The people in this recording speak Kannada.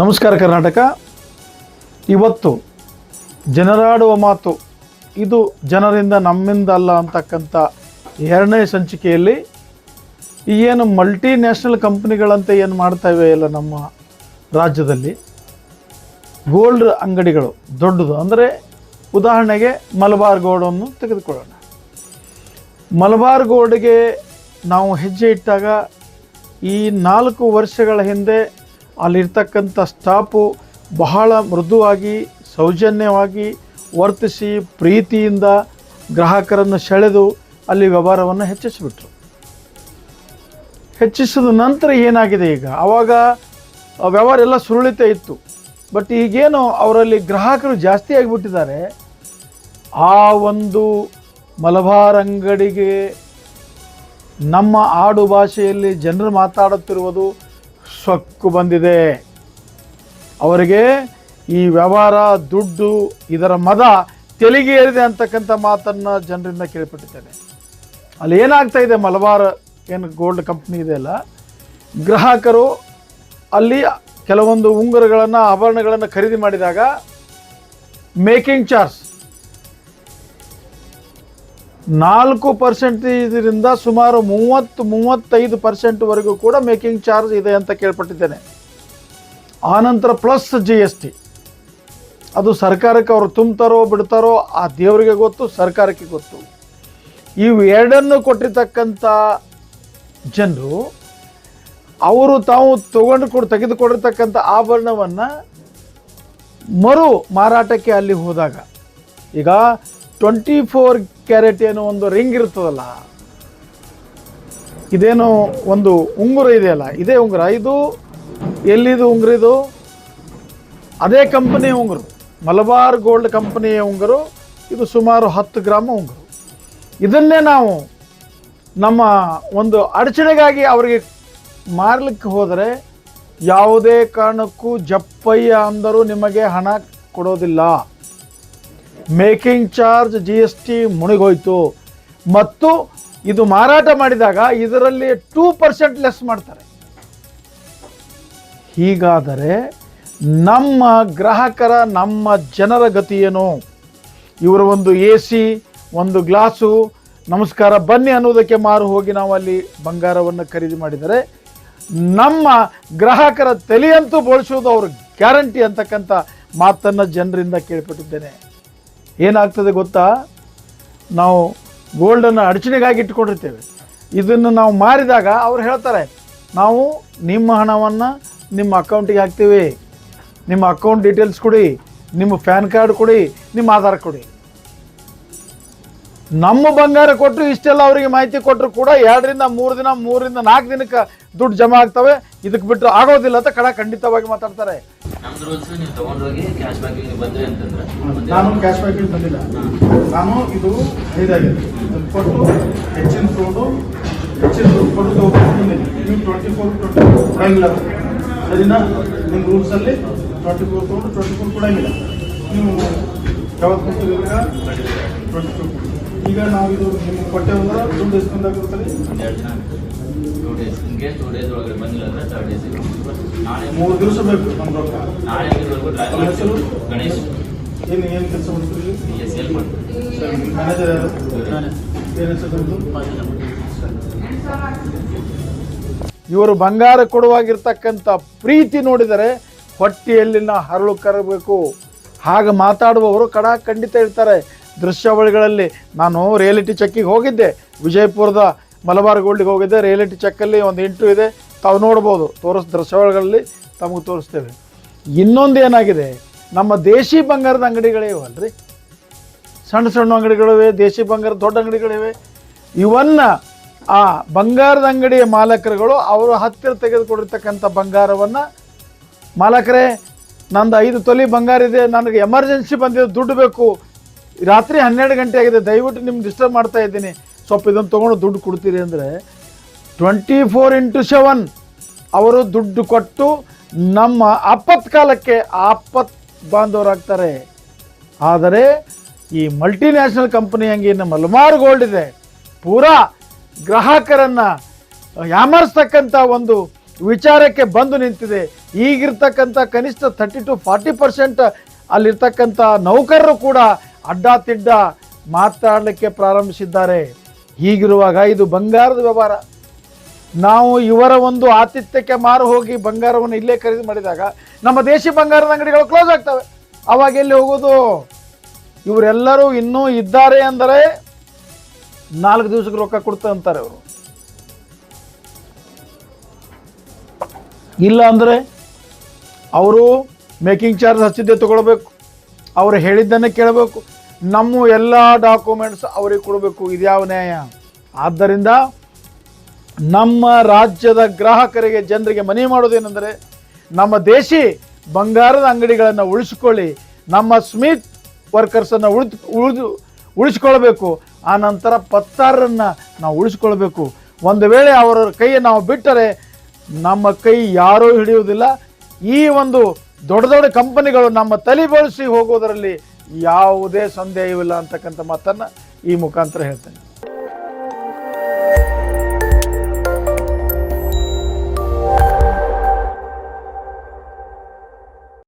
ನಮಸ್ಕಾರ ಕರ್ನಾಟಕ. ಇವತ್ತು ಜನರಾಡುವ ಮಾತು, ಇದು ಜನರಿಂದ ನಮ್ಮಿಂದ ಅಲ್ಲ ಅಂತಕ್ಕಂಥ ಎರಡನೇ ಸಂಚಿಕೆಯಲ್ಲಿ ಈ ಏನು ಮಲ್ಟಿ ನ್ಯಾಷನಲ್ ಕಂಪ್ನಿಗಳಂತೆ ಏನು ಮಾಡ್ತಾ ಇವೆ ಎಲ್ಲ ನಮ್ಮ ರಾಜ್ಯದಲ್ಲಿ? ಗೋಲ್ಡ್ ಅಂಗಡಿಗಳು ದೊಡ್ಡದು. ಅಂದರೆ ಉದಾಹರಣೆಗೆ ಮಲಬಾರ್ ಗೋಲ್ಡನ್ನು ತೆಗೆದುಕೊಳ್ಳೋಣ. ಮಲಬಾರ್ ಗೋಲ್ಡ್ಗೆ ನಾವು ಹೆಜ್ಜೆ ಇಟ್ಟಾಗ ಈ ನಾಲ್ಕು ವರ್ಷಗಳ ಹಿಂದೆ ಅಲ್ಲಿರ್ತಕ್ಕಂಥ ಸ್ಟಾಪು ಬಹಳ ಮೃದುವಾಗಿ, ಸೌಜನ್ಯವಾಗಿ ವರ್ತಿಸಿ ಪ್ರೀತಿಯಿಂದ ಗ್ರಾಹಕರನ್ನು ಸೆಳೆದು ಅಲ್ಲಿ ವ್ಯವಹಾರವನ್ನು ಹೆಚ್ಚಿಸಿಬಿಟ್ರು. ಹೆಚ್ಚಿಸಿದ ನಂತರ ಏನಾಗಿದೆ ಈಗ? ಆವಾಗ ವ್ಯವಹಾರ ಎಲ್ಲ ಸುರುಳಿತ ಇತ್ತು. ಬಟ್ ಈಗೇನು ಅವರಲ್ಲಿ ಗ್ರಾಹಕರು ಜಾಸ್ತಿ ಆಗಿಬಿಟ್ಟಿದ್ದಾರೆ. ಆ ಒಂದು ಮಲಬಾರ್ ಅಂಗಡಿಗೆ ನಮ್ಮ ಆಡು ಭಾಷೆಯಲ್ಲಿ ಜನರು ಮಾತಾಡುತ್ತಿರುವುದು ಸೊಕ್ಕು ಬಂದಿದೆ. ಅವರಿಗೆ ಈ ವ್ಯವಹಾರ, ದುಡ್ಡು, ಇದರ ಮದ ತೆಲಿಗೆ ಏರಿದೆ ಅಂತಕ್ಕಂಥ ಮಾತನ್ನು ಜನರಿಂದ ಕೇಳಿಪಟ್ಟಿದ್ದೇನೆ. ಅಲ್ಲಿ ಏನಾಗ್ತಾ ಇದೆ, ಮಲಬಾರ್ ಏನು ಗೋಲ್ಡ್ ಕಂಪ್ನಿ ಇದೆ ಅಲ್ಲ, ಗ್ರಾಹಕರು ಅಲ್ಲಿ ಕೆಲವೊಂದು ಉಂಗುರಗಳನ್ನು, ಆಭರಣಗಳನ್ನು ಖರೀದಿ ಮಾಡಿದಾಗ ಮೇಕಿಂಗ್ ಚಾರ್ಜ್ ನಾಲ್ಕು ಪರ್ಸೆಂಟ್ ಇದರಿಂದ ಸುಮಾರು ಮೂವತ್ತು, ಮೂವತ್ತೈದು ಪರ್ಸೆಂಟ್ವರೆಗೂ ಕೂಡ ಮೇಕಿಂಗ್ ಚಾರ್ಜ್ ಇದೆ ಅಂತ ಕೇಳ್ಪಟ್ಟಿದ್ದೇನೆ. ಆನಂತರ ಪ್ಲಸ್ ಜಿ ಎಸ್ ಟಿ ಅದು ಸರ್ಕಾರಕ್ಕೆ ಅವರು ತುಂಬ್ತಾರೋ ಬಿಡ್ತಾರೋ, ಆ ದೇವರಿಗೆ ಗೊತ್ತು, ಸರ್ಕಾರಕ್ಕೆ ಗೊತ್ತು. ಇವೆರಡನ್ನು ಕೊಟ್ಟಿರ್ತಕ್ಕಂಥ ಜನರು, ಅವರು ತಾವು ತಗೊಂಡು ಕೊಡ್, ತೆಗೆದುಕೊಂಡಿರ್ತಕ್ಕಂಥ ಆಭರಣವನ್ನು ಮರು ಮಾರಾಟಕ್ಕೆ ಅಲ್ಲಿ ಹೋದಾಗ, ಈಗ ಟ್ವೆಂಟಿ ಫೋರ್ ಕ್ಯಾರೆಟ್ ಏನೋ ಒಂದು ರಿಂಗ್ ಇರ್ತದಲ್ಲ, ಇದೇನೋ ಒಂದು ಉಂಗುರ ಇದೆಯಲ್ಲ, ಇದೇ ಉಂಗುರ, ಇದು ಎಲ್ಲಿದು ಉಂಗುರ ಇದು ಅದೇ ಕಂಪನಿಯ ಉಂಗುರು, ಮಲಬಾರ್ ಗೋಲ್ಡ್ ಕಂಪನಿಯ ಉಂಗುರು, ಇದು ಸುಮಾರು ಹತ್ತು ಗ್ರಾಮ ಉಂಗುರು. ಇದನ್ನೇ ನಾವು ನಮ್ಮ ಒಂದು ಅಡಚಣೆಗಾಗಿ ಅವರಿಗೆ ಮಾರಲಿಕ್ಕೆ ಹೋದರೆ ಯಾವುದೇ ಕಾರಣಕ್ಕೂ ಜಪ್ಪಯ್ಯ ಅಂದರೂ ನಿಮಗೆ ಹಣ ಕೊಡೋದಿಲ್ಲ. Making charge G S T ಮುಳುಗೋಯ್ತು ಮತ್ತು ಇದು ಮಾರಾಟ ಮಾಡಿದಾಗ ಇದರಲ್ಲಿ ಟೂ ಪರ್ಸೆಂಟ್ ಲೆಸ್ ಮಾಡ್ತಾರೆ. ಹೀಗಾದರೆ ನಮ್ಮ ಗ್ರಾಹಕರ, ನಮ್ಮ ಜನರ ಗತಿ ಏನು? ಇವರ ಒಂದು ಎ ಸಿ ಒಂದು ಗ್ಲಾಸು. ನಮಸ್ಕಾರ, ಬನ್ನಿ ಅನ್ನೋದಕ್ಕೆ ಮಾರು ಹೋಗಿ ನಾವು ಅಲ್ಲಿ ಬಂಗಾರವನ್ನು ಖರೀದಿ ಮಾಡಿದರೆ ನಮ್ಮ ಗ್ರಾಹಕರ ತಲೆಯಂತೂ ಬಳಸುವುದು ಅವರು ಗ್ಯಾರಂಟಿ ಅಂತಕ್ಕಂಥ ಮಾತನ್ನು ಜನರಿಂದ ಕೇಳ್ಪಟ್ಟಿದ್ದೇನೆ. ಏನಾಗ್ತದೆ ಗೊತ್ತಾ? ನಾವು ಗೋಲ್ಡನ್ನು ಅಡಚಣೆಗಾಗಿ ಇಟ್ಕೊಂಡಿರ್ತೇವೆ ಇದನ್ನು ನಾವು ಮಾರಿದಾಗ ಅವ್ರು ಹೇಳ್ತಾರೆ, ನಾವು ನಿಮ್ಮ ಹಣವನ್ನು ನಿಮ್ಮ ಅಕೌಂಟಿಗೆ ಹಾಕ್ತೀವಿ. ನಿಮ್ಮ ಅಕೌಂಟ್ ಡೀಟೇಲ್ಸ್ ಕೊಡಿ, ನಿಮ್ಮ ಪ್ಯಾನ್ ಕಾರ್ಡ್ ಕೊಡಿ, ನಿಮ್ಮ ಆಧಾರ್ ಕೊಡಿ. ನಮ್ಮ ಬಂಗಾರ ಕೊಟ್ಟರು ಇಷ್ಟೆಲ್ಲ ಅವರಿಗೆ ಮಾಹಿತಿ ಕೊಟ್ಟರು ಕೂಡ ಎರಡರಿಂದ ಮೂರು ದಿನ ಮೂರರಿಂದ ನಾಲ್ಕು ದಿನಕ್ಕೆ ದುಡ್ಡು ಜಮಾ ಆಗ್ತವೆ. ಇದಕ್ಕೆ ಬಿಟ್ಟರೆ ಆಗೋದಿಲ್ಲ ಅಂತ ಕಡ ಖಂಡಿತವಾಗಿ ಮಾತಾಡ್ತಾರೆ. ನಮ್ದು ರೂಲ್ಸ್ ನೀವು ತಗೊಂಡೋಗಿ ಕ್ಯಾಶ್ ಬ್ಯಾಕ್ ಬಂದ್ರಿ ಅಂತಂದ್ರೆ. ನಾನು ಕ್ಯಾಶ್ ಬ್ಯಾಕ್ ಬಂದಿಲ್ಲ. ನಾನು ಇದು ಐದಾಗಿದೆ ಇದನ್ನ ಕೊಟ್ಟು ಹೆಚ್ಚಿನ ಹೆಚ್ಚಿನ ದುಡ್ಡು ಕೊಟ್ಟು ತಗೊಂಡು ನೀವು ಟ್ವೆಂಟಿ ಫೋರ್ ಟ್ವೆಂಟಿ ಫೋರ್ ಕೊಡಂಗಿಲ್ಲ. ಸರಿನಾ? ನಿಮ್ಮ ರೂಲ್ಸಲ್ಲಿ ಟ್ವೆಂಟಿ ಫೋರ್ ತಗೊಂಡು ಟ್ವೆಂಟಿ ಫೋರ್ ಕೊಡಂಗಿಲ್ಲ. ನೀವು ಯಾವತ್ತು ಕೊಡ್ತೀರ ಟ್ವೆಂಟಿ ಫೋರ್ ಈಗ ನಾವು ಇದು ನಿಮ್ಗೆ ಕೊಟ್ಟೆವಲ್ಲ ದಿನ ಟೂ ಡೇಸ್ ಟೂ ಡೇಸ್ ಒಳಗಡೆ ಬಂದಿಲ್ಲ ಅಂದ್ರೆ ತರ್ಡ್ ಡೇಸ್ ನಾಳೆ ಮೂರು ದಿವಸ ಬೇಕು ನಮ್ಮ ರೊಕ್ಕ ನಾಳೆ ಇಲ್ಲಿವರೆಗೂ ಹೆಸರು? ಗಣೇಶ್. ಏನು ಏನು ಕೆಲಸ ಮಾಡ್ತೀರಿ ಬಿ ಎಸ್ ಎಲ್ ಮಾಡ್ತೀವಿ. ಸರ್ ಮ್ಯಾನೇಜರ್ ಯಾರು? ಏನು ಹೆಸರು ಇವರು ಬಂಗಾರ ಕೊಡುವಾಗಿರ್ತಕ್ಕಂಥ ಪ್ರೀತಿ ನೋಡಿದರೆ ಹೊಟ್ಟೆಯಲ್ಲಿನ ಹರಳು ಕರಬೇಕು ಹಾಗೆ ಮಾತಾಡುವವರು ಕಡ ಖಂಡಿತ ಇರ್ತಾರೆ ದೃಶ್ಯಾವಳಿಗಳಲ್ಲಿ ನಾನು ರಿಯಾಲಿಟಿ ಚೆಕ್ಕಿಗೆ ಹೋಗಿದ್ದೆ. ವಿಜಯಪುರದ ಮಲಬಾರ್ ಗೋಲ್ಡಿಗೆ ಹೋಗಿದ್ದೆ. ರಿಯಾಲಿಟಿ ಚೆಕ್ಕಲ್ಲಿ ಒಂದು ಇಂಟ್ರೂ ಇದೆ. ತಾವು ನೋಡ್ಬೋದು. ತೋರಿಸ್, ದೃಶ್ಯಾವಳಿಗಳಲ್ಲಿ ತಮಗೆ ತೋರಿಸ್ತೇವೆ. ಇನ್ನೊಂದು ಏನಾಗಿದೆ? ನಮ್ಮ ದೇಶಿ ಬಂಗಾರದ ಅಂಗಡಿಗಳೇ ಇವಲ್ರಿ ಸಣ್ಣ ಸಣ್ಣ ಅಂಗಡಿಗಳಿವೆ ದೇಶಿ ಬಂಗಾರದ ದೊಡ್ಡ ಅಂಗಡಿಗಳಿವೆ ಇವನ್ನು ಆ ಬಂಗಾರದ ಅಂಗಡಿಯ ಮಾಲಕರುಗಳು ಅವರು ಹತ್ತಿರ ತೆಗೆದುಕೊಂಡಿರ್ತಕ್ಕಂಥ ಬಂಗಾರವನ್ನು ಮಾಲಕರೇ, ನಂದು ಐದು ತೊಲಿ ಬಂಗಾರ ಇದೆ. ನನಗೆ ಎಮರ್ಜೆನ್ಸಿ ಬಂದಿದೆ. ದುಡ್ಡು ಬೇಕು. ರಾತ್ರಿ ಹನ್ನೆರಡು ಗಂಟೆ ಆಗಿದೆ, ದಯವಿಟ್ಟು ನಿಮ್ಗೆ ಡಿಸ್ಟರ್ಬ್ ಮಾಡ್ತಾ ಇದ್ದೀನಿ. ಸ್ವಲ್ಪ ಇದನ್ನು ತೊಗೊಂಡು ದುಡ್ಡು ಕೊಡ್ತೀರಿ ಅಂದರೆ ಟ್ವೆಂಟಿ ಫೋರ್ ಇಂಟು ಸೆವೆನ್ ಅವರು ದುಡ್ಡು ಕೊಟ್ಟು ನಮ್ಮ ಆಪತ್ಕಾಲಕ್ಕೆ ಆಪತ್ ಬಾಂಧವರಾಗ್ತಾರೆ. ಆದರೆ ಈ ಮಲ್ಟಿನ್ಯಾಷನಲ್ ಕಂಪನಿ ಹಂಗೆ ನಮ್ಮ ಹಲವಾರು ಗೋಲ್ಡ್ ಇದೆ. ಪೂರಾ ಗ್ರಾಹಕರನ್ನು ಯಾಮರ್ಸ್ತಕ್ಕಂಥ ಒಂದು ವಿಚಾರಕ್ಕೆ ಬಂದು ನಿಂತಿದೆ. ಈಗಿರ್ತಕ್ಕಂಥ ಕನಿಷ್ಠ ಥರ್ಟಿ ಟು ಫಾರ್ಟಿ ಪರ್ಸೆಂಟ್ ಅಲ್ಲಿರ್ತಕ್ಕಂಥ ನೌಕರರು ಕೂಡ ಅಡ್ಡ ತಿಡ್ಡ ಮಾತಾಡಲಿಕ್ಕೆ ಪ್ರಾರಂಭಿಸಿದ್ದಾರೆ. ಹೀಗಿರುವಾಗ ಇದು ಬಂಗಾರದ ವ್ಯವಹಾರ. ನಾವು ಇವರ ಒಂದು ಆತಿಥ್ಯಕ್ಕೆ ಮಾರು ಹೋಗಿ ಬಂಗಾರವನ್ನು ಇಲ್ಲೇ ಖರೀದಿ ಮಾಡಿದಾಗ ನಮ್ಮ ದೇಶಿ ಬಂಗಾರದ ಅಂಗಡಿಗಳು ಕ್ಲೋಸ್ ಆಗ್ತವೆ. ಅವಾಗ ಎಲ್ಲಿ ಹೋಗೋದು? ಇವರೆಲ್ಲರೂ ಇನ್ನೂ ಇದ್ದಾರೆ ಅಂದರೆ ನಾಲ್ಕು ದಿವಸಕ್ಕೆ ರೊಕ್ಕ ಕೊಡ್ತ ಅಂತಾರೆ ಅವರು. ಇಲ್ಲ ಅಂದರೆ ಅವರು ಮೇಕಿಂಗ್ ಚಾರ್ಜ್ ಹಚ್ಚಿದ್ದೆ ತಗೊಳ್ಬೇಕು. ಅವರು ಹೇಳಿದ್ದನ್ನೇ ಕೇಳಬೇಕು. ನಮ್ಮ ಎಲ್ಲ ಡಾಕ್ಯುಮೆಂಟ್ಸ್ ಅವರಿಗೆ ಕೊಡಬೇಕು. ಇದ್ಯಾವ ನ್ಯಾಯ? ಆದ್ದರಿಂದ ನಮ್ಮ ರಾಜ್ಯದ ಗ್ರಾಹಕರಿಗೆ, ಜನರಿಗೆ ಮನೆ ಮಾಡೋದೇನೆಂದರೆ ನಮ್ಮ ದೇಶಿ ಬಂಗಾರದ ಅಂಗಡಿಗಳನ್ನು ಉಳಿಸಿಕೊಳ್ಳಿ, ನಮ್ಮ ಸ್ಮಿತ್ ವರ್ಕರ್ಸನ್ನು ಉಳಿದು ಉಳಿದು ಉಳಿಸ್ಕೊಳ್ಬೇಕು ಆ ನಂತರ ಪತ್ತಾರರನ್ನು ನಾವು ಉಳಿಸ್ಕೊಳ್ಬೇಕು ಒಂದು ವೇಳೆ ಅವರ ಕೈಯನ್ನು ನಾವು ಬಿಟ್ಟರೆ ನಮ್ಮ ಕೈ ಯಾರೂ ಹಿಡಿಯುವುದಿಲ್ಲ. ಈ ಒಂದು ದೊಡ್ಡ ದೊಡ್ಡ ಕಂಪನಿಗಳು ನಮ್ಮ ತಲೆ ಬಳಸಿ ಹೋಗೋದರಲ್ಲಿ ಯಾವುದೇ ಸಂದೇಹವಿಲ್ಲ ಅಂತಕ್ಕಂಥ ಮಾತನ್ನು ಈ ಮುಖಾಂತರ ಹೇಳ್ತೇನೆ.